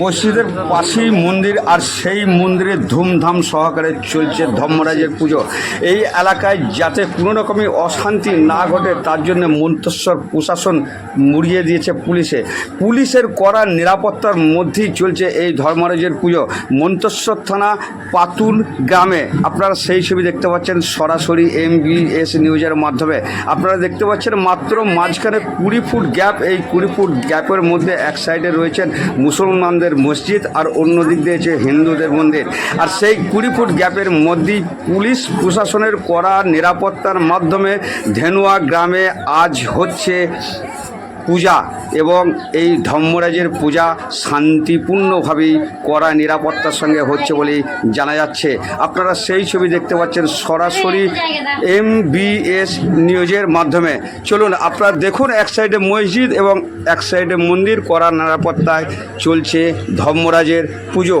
মসজিদের পাশেই মন্দির আর সেই মন্দিরে ধুমধাম সহকারে চলছে ধর্মরাজের পুজো। এই এলাকায় যাতে কোনো রকমই অশান্তি না ঘটে, তার জন্য মন্তেশ্বর প্রশাসন মুড়িয়ে দিয়েছে পুলিশে। পুলিশের কড়া নিরাপত্তার মধ্যেই চলছে এই ধর্মরাজের পুজো। মন্তেশ্বর থানা পাতুল গ্রামে। আপনারা সেই ছবি দেখতে পাচ্ছেন সরাসরি এমবিএস নিউজের মাধ্যমে। আপনারা দেখতে পাচ্ছেন মাত্র মাঝখানে কুড়ি ফুট গ্যাপ এই কুড়ি ফুট গ্যাপের মধ্যে এক সাইডে রয়েছেন মুসলমানদের মসজিদ আর অন্য দিক দিয়েছে হিন্দুদের মন্দির। আর সেই কুড়ি ফুট গ্যাপের মধ্যেই পুলিশ প্রশাসনের করা নিরাপত্তার মাধ্যমে ধেনুয়া গ্রামে আজ হচ্ছে পূজা এবং এই ধর্মরাজের পূজা শান্তিপূর্ণভাবেই কড়া নিরাপত্তার সঙ্গে হচ্ছে বলেই জানা যাচ্ছে। আপনারা সেই ছবি দেখতে পাচ্ছেন সরাসরি এম বিএস নিউজের মাধ্যমে। চলুন, আপনারা দেখুন এক সাইডে মসজিদ এবং এক সাইডে মন্দির, কড়া নিরাপত্তায় চলছে ধর্মরাজের পুজো।